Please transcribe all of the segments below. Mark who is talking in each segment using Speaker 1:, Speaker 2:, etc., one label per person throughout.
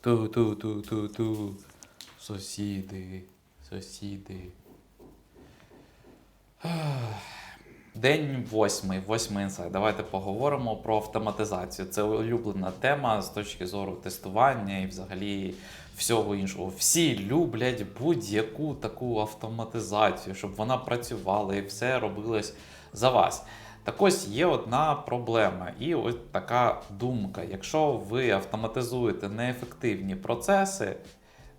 Speaker 1: Ту-ту-ту-ту-ту. Сусіди, сусіди. День восьмий, восьмий інсайт. Давайте поговоримо про автоматизацію. Це улюблена тема з точки зору тестування і взагалі всього іншого. Всі люблять будь-яку таку автоматизацію, щоб вона працювала і все робилось за вас. Так ось є одна проблема, і ось така думка: якщо ви автоматизуєте неефективні процеси,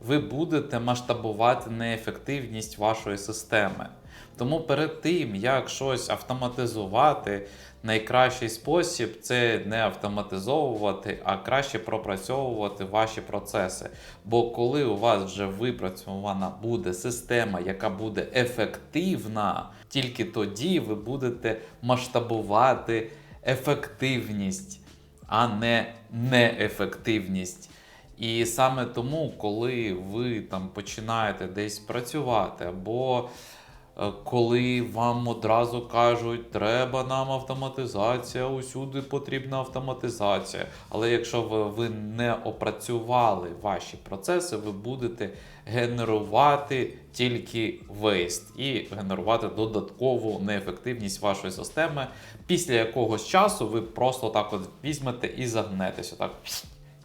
Speaker 1: ви будете масштабувати неефективність вашої системи. Тому перед тим, як щось автоматизувати, найкращий спосіб це не автоматизовувати, а краще пропрацьовувати ваші процеси. Бо коли у вас вже випрацьована буде система, яка буде ефективна, тільки тоді ви будете масштабувати ефективність, а не неефективність. І саме тому, коли ви там починаєте десь працювати, або е, коли вам одразу кажуть, треба нам автоматизація, усюди потрібна автоматизація. Але якщо ви, не опрацювали ваші процеси, ви будете генерувати тільки вейст і генерувати додаткову неефективність вашої системи. Після якогось часу ви просто так от візьмете і загнетеся. Так,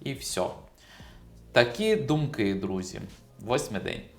Speaker 1: і все. Такі думки, друзі. Восьмий день.